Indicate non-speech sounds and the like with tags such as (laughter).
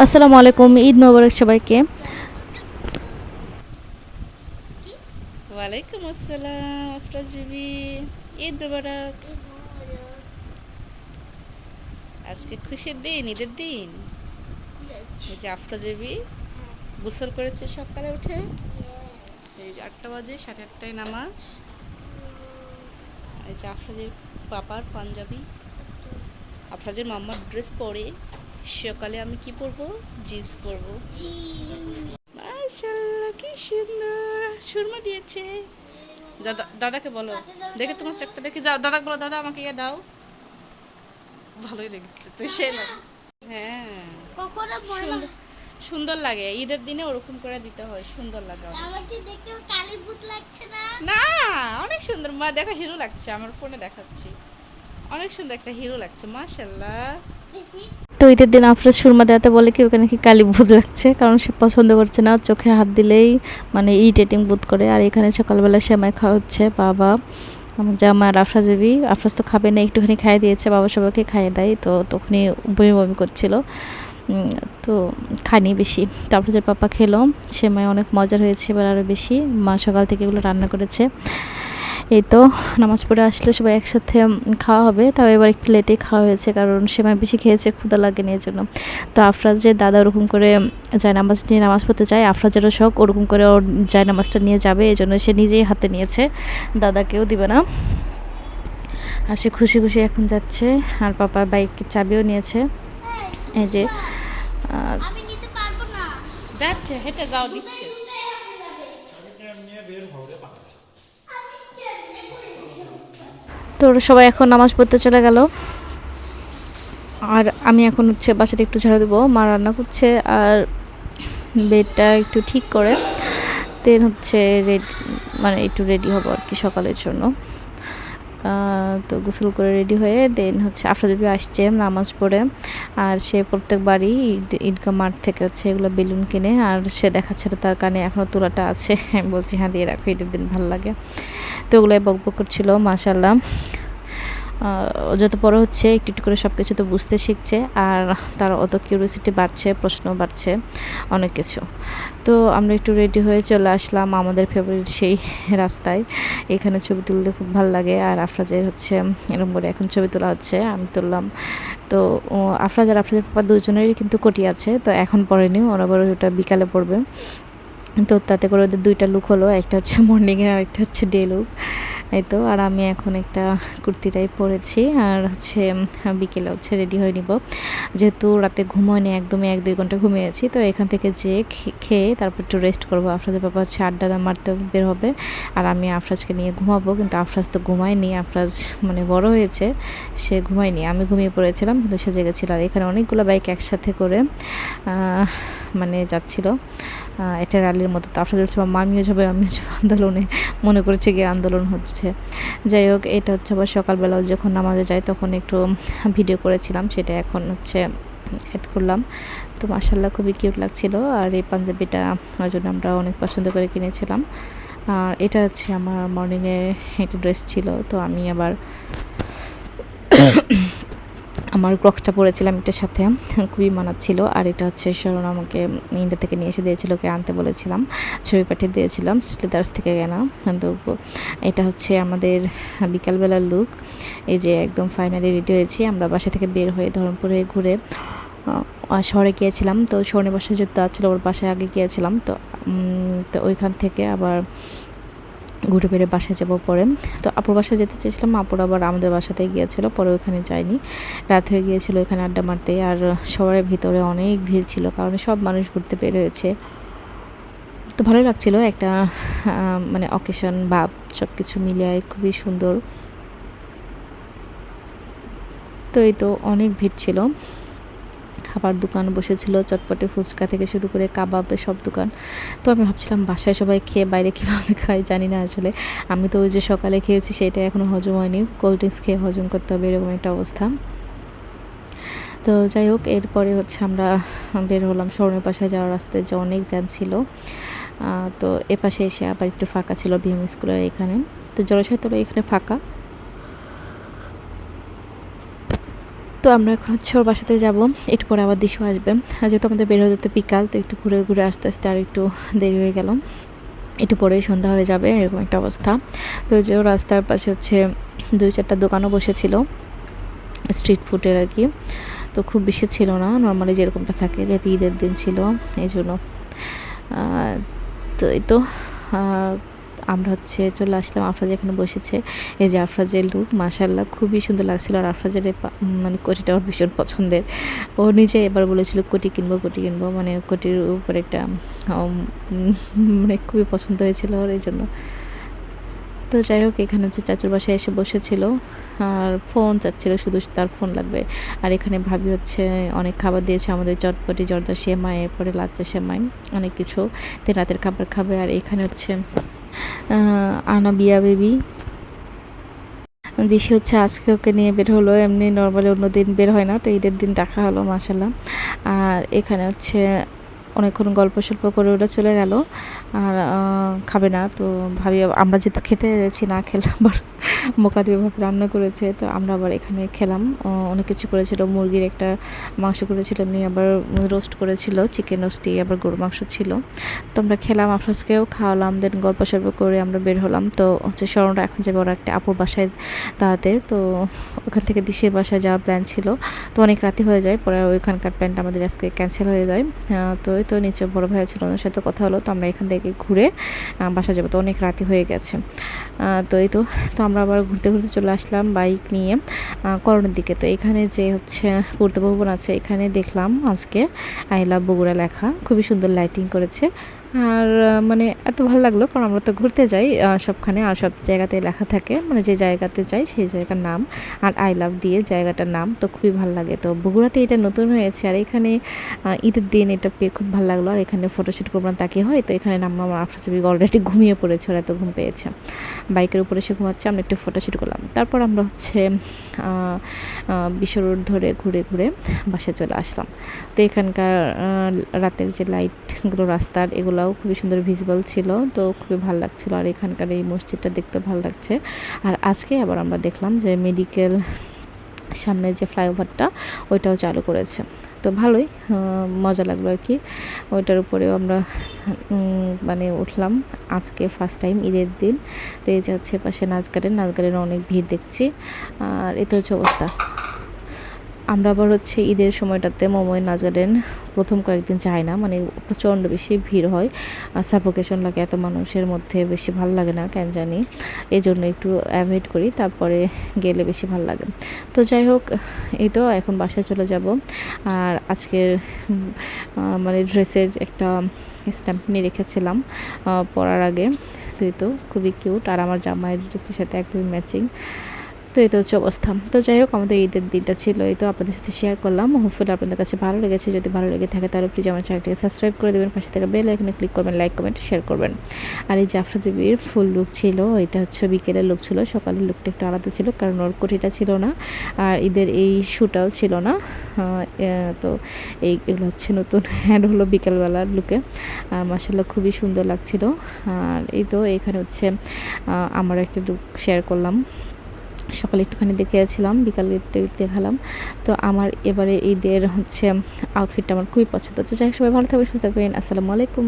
আসসালামু আলাইকুম ঈদ মোবারক সবাইকে। ওয়ালাইকুম আসসালাম আফরাজ বিবি ঈদ মোবারক। আজকে খুশির দিন ঈদের দিন। এই যে আফরাজ বিবি গোসল করেছে সকালে উঠে। এই যে আটটা বাজে সাড়ে আটটায় নামাজ। এই যে আফরাজের পাপার পাঞ্জাবি। আফরাজের মাম্মার ড্রেস পরে। সকালে আমি কি পরবো? জিন্স পরবো। মাশাআল্লাহ কি সুন্দর। সুরমা দিয়েছে। দাদা দাদাকে বলো। দেখে তোমার চোখটা দেখে যাও। দাদাকে বলো দাদা আমাকে ইয়ে দাও। ভালোই লেগেছে। তো সে হ্যাঁ। কখনো সুন্দর- সুন্দর লাগে। ঈদের দিনে ওরকম করে দিতে হয়। সুন্দর লাগে আমাকে দেখতে কালী ভূত লাগছে না? না অনেক সুন্দর। মা দেখো হিরো লাগছে। আমার ফোনে দেখাচ্ছি। অনেক সুন্দর একটা হিরো লাগছে। মাশাল্লাহ বেশি তো ঈদের দিন আফরোজ সুরমা দেওয়াতে বলে কি ওখানে কি কালি ভূত লাগছে, কারণ সে পছন্দ করছে না, চোখে হাত দিলেই মানে ইরিটেটিং বোধ করে। আর এখানে সকালবেলা সেমাই খাওয়া হচ্ছে, বাবা, আমার জামা আর আফরাজ দেবী। আফরাজ তো খাবে না, একটুখানি খাইয়ে দিয়েছে, বাবা সবাইকে খাইয়ে দেয়, তো তখনই বমি বমি করছিল। তো খানি বেশি। তারপরে যে পাপা খেলো, সেমাই অনেক মজার হয়েছে এবার আরও বেশি। মা সকাল থেকে এগুলো রান্না করেছে। এই তো নামাজ পড়ে আসলে সবাই একসাথে খাওয়া হবে। তাও এবার একটু লেটে খাওয়া হয়েছে কারণ সেমাই বেশি খেয়েছে ক্ষুদা লাগেনি এর জন্য তো আফরাজের দাদা ওরকম করে যায় নামাজ নিয়ে নামাজ পড়তে চায় আফরাজেরও শখ ওরকম করে ওর যায় নামাজটা নিয়ে যাবে এই জন্য সে নিজেই হাতে নিয়েছে। দাদাকেও দিবে না। আর সে খুশি খুশি এখন যাচ্ছে আর পাপার বাইকের চাবিও নিয়েছে। এই যে আহ, আমি নিতে পারব না যাচ্ছে হেঁটে যাও দিচ্ছে তো সবাই এখন নামাজ পড়তে চলে গেল। আর আমি এখন হচ্ছে বাসাটা একটু ঝাড়ু দেবো মা রান্না করছে আর বেডটা একটু ঠিক করে দেন হচ্ছে রেডি মানে একটু রেডি হব আর কি সকালের জন্য। তো গোসল করে রেডি হয়ে দেন হচ্ছে আফরাজবি আসছে নামাজ পড়ে আর সে প্রত্যেকবারই ঈদগাহ মাঠ থেকে হচ্ছে এগুলো বেলুন কিনে আর সে দেখাচ্ছিল তার কানে এখনও তোলাটা আছে। (laughs) আমি বলছি হ্যাঁ দিয়ে রাখো ঈদের দিন ভালো লাগে। তো ওগুলোই বক বক করছিল মাশাল্লাহ আহ, যত বড় হচ্ছে, একটু একটু করে সব কিছু তো বুঝতে শিখছে, আর তার অত কিউরিয়াসিটি বাড়ছে, প্রশ্ন বাড়ছে, অনেক কিছু। তো আমরা একটু রেডি হয়ে চলে আসলাম আমাদের ফেভারিট সেই রাস্তায়। এখানে ছবি তুলতে খুব ভালো লাগে, আর আফরাজের হচ্ছে এরকম করে এখন ছবি তোলা হচ্ছে, আমি তুললাম। তো আফরাজ আর আফরাজের পাপা দুজনেরই কিন্তু কোটি আছে, তো এখন পরেনি ওরা আবার ওটা বিকালে পড়বে। তো তাতে করে ওদের দুইটা লুক হলো, একটা হচ্ছে মর্নিংয়ে আর একটা হচ্ছে ডে লুক এই তো, আর আমি এখন একটা কুর্তিটাই পরেছি, আর হচ্ছে বিকেলে হচ্ছে রেডি হয়ে নিব। যেহেতু রাতে ঘুমোয়নি একদমই এক দুই ঘণ্টা ঘুমিয়েছি, তো এখান থেকে যে খেয়ে তারপর একটু রেস্ট করব। আফরাজের বাবা হচ্ছে আড্ডা মারতে বের হবে, আর আমি আফরাজকে নিয়ে ঘুমাবো, কিন্তু আফরাজ তো ঘুমায়নি, আফরাজ মানে বড় হয়েছে, সে ঘুমায়নি। আমি ঘুমিয়ে পড়েছিলাম, কিন্তু সে জেগেছিল আর এখানে অনেকগুলো বাইক একসাথে করে মানে যাচ্ছিল। এটা র্যালির মতো। তো আফরাজ বলছে "মাম্মা, আমিও যাব আমিও যাব। (laughs) আন্দোলনে মনে করেছে গিয়ে আন্দোলন হচ্ছে। যাই হোক এটা হচ্ছে আবার সকালবেলাও যখন নামাজে যাই তখন একটু ভিডিও করেছিলাম সেটা এখন হচ্ছে অ্যাড করলাম। তো মাসাল্লাহ খুবই কিউট লাগছিল। আর এই পাঞ্জাবিটা ওই জন্য আমরা অনেক পছন্দ করে কিনেছিলাম। আর এটা হচ্ছে আমার মর্নিংয়ে একটা ড্রেস ছিল তো আমি আবার আমার ক্রক্সটা পরেছিলাম এটার সাথে খুবই মানাচ্ছিল আর এটা হচ্ছে শরণ আমাকে ইন্ডিয়া থেকে নিয়ে এসে দিয়েছিল, ওকে আনতে বলেছিলাম। ছবি পাঠিয়ে দিয়েছিলাম স্টিলার্স থেকে কেনা। তো এটা হচ্ছে আমাদের বিকালবেলার লুক এই যে একদম ফাইনালি রেডি হয়েছি, আমরা বাসা থেকে বের হয়ে ধরমপুরে ঘুরে শহরে গিয়েছিলাম। তো শহরে বাসায় যেতে ছিল, ওর বাসায় আগে গিয়েছিলাম। তো তো ওইখান থেকে আবার ঘুরে ফিরে বাসায় যাব পরে। তো আপুর বাসায় যেতে চেয়েছিলাম, আপুর আবার আমাদের বাসাতেই গিয়েছিল, পরে ওইখানে যায়নি রাত হয়ে গিয়েছিল ওইখানে আড্ডা মারতে, আর শহরের ভিতরে অনেক ভিড় ছিল, কারণ সব মানুষ ঘুরতে বের হয়েছে। তো ভালো লাগছিল, একটা মানে অকেশন ভাব সব কিছু মিলিয়ে খুবই সুন্দর। তো এই তো অনেক ভিড় ছিল। খাবার দোকান বসেছিল, চটপটে ফুচকা থেকে শুরু করে কাবাবের সব দোকান। তো আমি ভাবছিলাম, বাসায় সবাই খেয়ে বাইরে কীভাবে খাই জানি না আসলে। আমি তো ওই যে সকালে খেয়েছি, সেটা এখনও হজম হয়নি। কোল্ড ড্রিঙ্কস খেয়ে হজম করতে হবে, এরকম একটা অবস্থা। তো যাই হোক, এরপরে হচ্ছে আমরা বের হলাম স্বর্ণের পাশে যাওয়ার রাস্তায়, যে অনেক জ্যাম ছিল। তো এ পাশে এসে আবার একটু ফাঁকা ছিল বিএম স্কুলের এখানে। তো জলাশয় তোরা এখানে ফাঁকা। তো আমরা এখন হচ্ছে ওর বাসাতে যাব। একটু পরে আবার দিশু আসবে। যেহেতু আমাদের বের হতে বিকাল, তো একটু ঘুরে ঘুরে আস্তে আস্তে আর একটু দেরি হয়ে গেল। একটু পরেই সন্ধ্যা হয়ে যাবে, এরকম একটা অবস্থা। তো যে রাস্তার পাশে হচ্ছে দুই চারটা দোকানও বসেছিল, স্ট্রিট ফুডের আর কি। তো খুব বেশি ছিল না, নর্মালি যেরকমটা থাকে, যেহেতু ঈদের দিন ছিল, এই জন্য। তো এই তো আমরা হচ্ছে চলে আসলাম আফরাজ এখানে বসেছে। এই যে আফরাজের লুক মাশাল্লাহ খুবই সুন্দর লাগছিল। আর আফরাজের মানে কোটিটা ওর ভীষণ পছন্দের। ও নিজে এবার বলেছিল, কোটি কিনবো কোটি কিনবো। মানে কোটির উপর একটা মানে খুবই পছন্দ হয়েছিল ওর এই জন্য তো যাই হোক, এখানে হচ্ছে চাচুর বাসায় এসে বসেছিল। আর ফোন চাচ্ছিল, শুধু তার ফোন লাগবে। আর এখানে ভাবি হচ্ছে, অনেক খাবার দিয়েছে আমাদের চটপটি, জর্দা সেমাই, এরপরে লাচ্চা সেমাই, অনেক কিছু। তে রাতের খাবার খাবে। আর এখানে হচ্ছে আহ, আনা বিয়া বেবি। দিশি হচ্ছে আজকে ওকে নিয়ে বের হলো এমনি নর্মালি অন্য দিন বের হয় না তো ঈদের দিন দেখা হলো মাসাল্লাহ আর এখানে হচ্ছে অনেকক্ষণ গল্প সল্প করে ওরা চলে গেল। আর খাবে না। তো ভাবি, আমরা যেহেতু খেতে যাচ্ছি, না খেলে আবার (laughs) মোকাদ্দমা ভাবে রান্না করেছে। তো আমরা আবার এখানে খেলাম। অনেক কিছু করেছিল। মুরগির একটা মাংস করেছিল এমনি আবার রোস্ট করেছিল। চিকেন রোস্টি আবার গরু মাংস ছিল। তো আমরা খেলাম আফরাজকেও খাওয়ালাম। দেন গল্প সল্প করে আমরা বের হলাম। তো হচ্ছে স্মরণরা এখন যাবে ওরা একটা আপুর বাসায় দাঁড়াতে। তো ওখান থেকে দিশের বাসায় যাওয়ার প্ল্যান ছিল। তো অনেক রাতে হয়ে যায়। পরে ওইখানকার প্ল্যানটা আমাদের আজকে ক্যান্সেল হয়ে যায়। তো এই তো নিচে বড় ভাই ছিল ওনার সাথে কথা হলো, তো আমরা এখান থেকে ঘুরে বাসা যাব। তো অনেক রাতি হয়ে গেছে। তো এই তো তো আমরা আবার ঘুরতে ঘুরতে চলে আসলাম বাইক নিয়ে করোনার করণের দিকে। তো এখানে যে হচ্ছে পূর্ত ভবন আছে, এখানে দেখলাম আজকে আই লাভ বগুড়া লেখা। খুবই সুন্দর লাইটিং করেছে। আর মানে এত ভালো লাগল, কারণ আমরা তো ঘুরতে যাই সবখানে আর সব জায়গাতে লেখা থাকে মানে যে জায়গাতে যাই সেই জায়গার নাম। আর আই লাভ দিয়ে জায়গাটার নাম তো খুবই ভালো লাগে। তো বগুড়াতে এটা নতুন হয়েছে, আর এখানে ঈদের দিন এটা পেয়ে খুব ভালো লাগল। আর এখানে ফটোশ্যুট করলাম তাকে হয়, তো এখানে নামলাম আমার আফরাজবি অলরেডি ঘুমিয়ে পড়েছে, ওরা এত ঘুম পেয়েছে। বাইকের উপরে সে ঘুমাচ্ছে, আমরা একটু ফটোশ্যুট করলাম। তারপর আমরা হচ্ছে বিশ্ব রোড ধরে ঘুরে ঘুরে বাসায় চলে আসলাম। তো এখানকার রাতের যে লাইটগুলো রাস্তার এগুলোও খুবই সুন্দর ভিজিবল ছিল, তো খুবই ভালো লাগছিল। আর এখানকার এই মসজিদটা দেখতে ভালো লাগছে। আর আজকে আবার আমরা দেখলাম যে মেডিকেল সামনে যে ফ্লাইওভারটা ওইটাও চালু করেছে। তো ভালোই মজা লাগল আর কি। ওইটার উপরেও আমরা মানে উঠলাম আজকে ফার্স্ট টাইম ঈদের দিন। তো এই যে হচ্ছে পাশে নাচ গার্ডেন নাচ গার্ডেনে অনেক ভিড় দেখছি। আর এতে হচ্ছে অবস্থা। আমরা আবার হচ্ছে ঈদের সময়টাতে মোমোয় নাচ গার্ডেন প্রথম কয়েকদিন যাই না মানে প্রচণ্ড বেশি ভিড় হয়। আর সাফোকেশন লাগে এত মানুষের মধ্যে, বেশি ভালো লাগে না কেন জানি। এই জন্য একটু অ্যাভয়েড করি, তারপরে গেলে বেশি ভালো লাগে। তো যাই হোক, এই তো এখন বাসায় চলে যাব। আর আজকের মানে ড্রেসের একটা স্ট্যাম্প নিয়ে রেখেছিলাম পরার আগে। তুই তো খুবই কিউট আর আমার জামাইয়ের ড্রেসের সাথে একদমই ম্যাচিং তো এই তো হচ্ছে অবস্থা। তো যাই হোক, আমাদের ঈদের দিনটা ছিল, এই তো আপনাদের সাথে শেয়ার করলাম। হোপফুলি আপনাদের কাছে ভালো লেগেছে। যদি ভালো লেগে থাকে, তাহলে প্লিজ আমার চ্যানেলটিকে সাবস্ক্রাইব করে দেবেন। পাশে থেকে বেল এখানে ক্লিক করবেন লাইক কমেন্ট শেয়ার করবেন। আর এই জাফর দেবীর ফুল লুক ছিল, এটা হচ্ছে বিকেলের লুক ছিল, সকালের লুকটা একটু আলাদা ছিল, কারণ ওর কোটিটা ছিল না। আর ঈদের এই শ্যুটাও ছিল না। তো এই, এগুলো হচ্ছে নতুন হ্যান্ড হলো বিকেলবেলার লুকে মাসাল্লাহ খুবই সুন্দর লাগছিল। আর এই তো এখানে হচ্ছে আমার একটা লুক শেয়ার করলাম। সকালে একটুখানি দেখিয়েছিলাম, বিকালে দেখালাম। তো আমার এবারে ঈদের হচ্ছে আউটফিটটা আমার খুবই পছন্দ। তো যাই সবাই ভালো থাকবেন, সুস্থ থাকবেন। আসসালামু আলাইকুম।